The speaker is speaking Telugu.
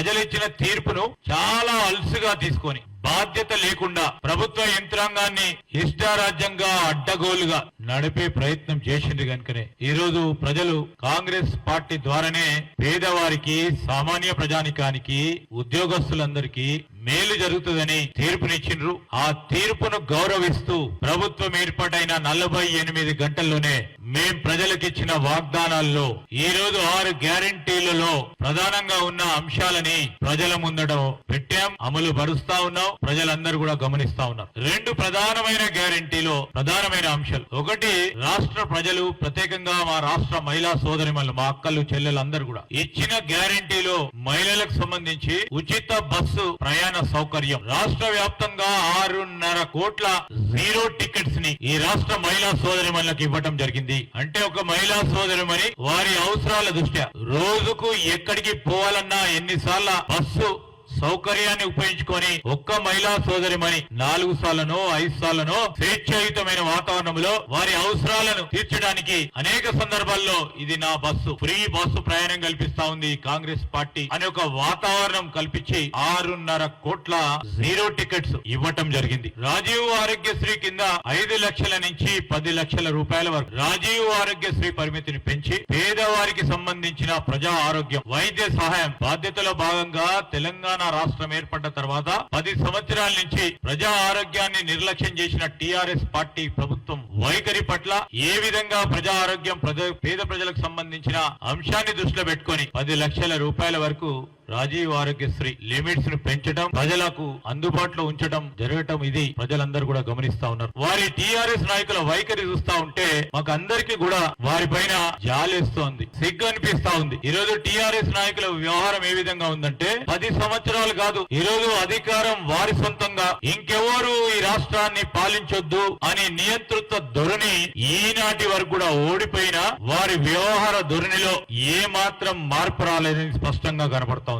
ప్రజలిచ్చిన తీర్పును చాలా అల్సుగా తీసుకొని బాధ్యత లేకుండా ప్రభుత్వ యంత్రాంగాన్ని ఇష్టారాజ్యంగా అడ్డగోలుగా నడిపే ప్రయత్నం చేసింది కనుకనే ఈ రోజు ప్రజలు కాంగ్రెస్ పార్టీ ద్వారానే పేదవారికి సామాన్య ప్రజానికానికి ఉద్యోగస్తులందరికీ మేలు జరుగుతుందని తీర్పునిచ్చిండ్రు. ఆ తీర్పును గౌరవిస్తూ ప్రభుత్వం ఏర్పాటైన నలభై ఎనిమిది గంటల్లోనే మేం ప్రజలకిచ్చిన వాగ్దానాల్లో ఈ రోజు ఆరు గ్యారంటీలలో ప్రధానంగా ఉన్న అంశాలని ప్రజల ముందట పెట్టాం అమలు పరుస్తా ఉన్నాం ప్రజలందరూ కూడా గమనిస్తా ఉన్నారు రెండు ప్రధానమైన గ్యారంటీలో ప్రధానమైన అంశాలు. ఒకటి రాష్ట్ర ప్రజలు ప్రత్యేకంగా మా రాష్ట్ర మహిళా సోదరి మా అక్కలు చెల్లెలు అందరూ కూడా ఇచ్చిన గ్యారంటీలో మహిళలకు సంబంధించి ఉచిత బస్సు ప్రయాణ సౌకర్యం. రాష్ట్ర వ్యాప్తంగా ఆరున్నర కోట్ల జీరో టికెట్స్ని ఈ రాష్ట్ర మహిళా సోదరి ఇవ్వటం జరిగింది. అంటే ఒక మహిళా సోదరిమణి వారి అవసరాల దృష్ట్యా రోజుకు ఎక్కడికి పోవాలన్నా ఎన్నిసార్లు బస్సు సౌకర్యాన్ని ఉపయోగించుకొని ఒక్క మహిళా సోదరిమని నాలుగు సార్లను ఐదు సార్లను స్వేచ్ఛాయుతమైన వాతావరణంలో వారి అవసరాలను తీర్చడానికి అనేక సందర్భాల్లో ఇది నా బస్సు. ఫ్రీ బస్సు ప్రయాణం కల్పిస్తా ఉంది కాంగ్రెస్ పార్టీ అనే ఒక వాతావరణం కల్పించి ఆరున్నర కోట్ల జీరో టికెట్స్ ఇవ్వటం జరిగింది. రాజీవ్ ఆరోగ్యశ్రీ కింద ఐదు లక్షల నుంచి పది లక్షల రూపాయల వరకు రాజీవ్ ఆరోగ్యశ్రీ పరిమితిని పెంచి పేదవారికి సంబంధించిన ప్రజా ఆరోగ్యం వైద్య సహాయం బాధ్యతలో భాగంగా తెలంగాణ రాష్ట్రం ఏర్పడ్డ తర్వాత పది సంవత్సరాల నుంచి ప్రజా ఆరోగ్యాన్ని నిర్లక్ష్యం చేసిన టీఆర్ఎస్ పార్టీ ప్రభుత్వం వైఖరి పట్ల ఏ విధంగా ప్రజా ఆరోగ్యం ప్రజ- పేద ప్రజలకు సంబంధించిన అంశాన్ని దృష్టిలో పెట్టుకొని పది లక్షల రూపాయల వరకు రాజీవ్ ఆరోగ్యశ్రీ లిమిట్స్ను పెంచడం ప్రజలకు అందుబాటులో ఉంచడం జరగటం ఇది ప్రజలందరూ కూడా గమనిస్తా ఉన్నారు. వారి టిఆర్ఎస్ నాయకుల వైఖరి చూస్తా ఉంటే మాకు అందరికీ కూడా వారి పైన జాలేస్తోంది సిగ్గు అనిపిస్తా ఉంది. ఈ రోజు టిఆర్ఎస్ నాయకుల వ్యవహారం ఏ విధంగా ఉందంటే పది సంవత్సరాలు కాదు ఈ రోజు అధికారం వారి సొంతంగా ఇంకెవరు ఈ రాష్ట్రాన్ని పాలించొద్దు అనే నియంతృత్వ ధోరణి ఈనాటి వరకు కూడా ఓడిపోయిన వారి వ్యవహార ధోరణిలో ఏ మాత్రం మార్పు రాలేదని స్పష్టంగా కనపడతా ఉంది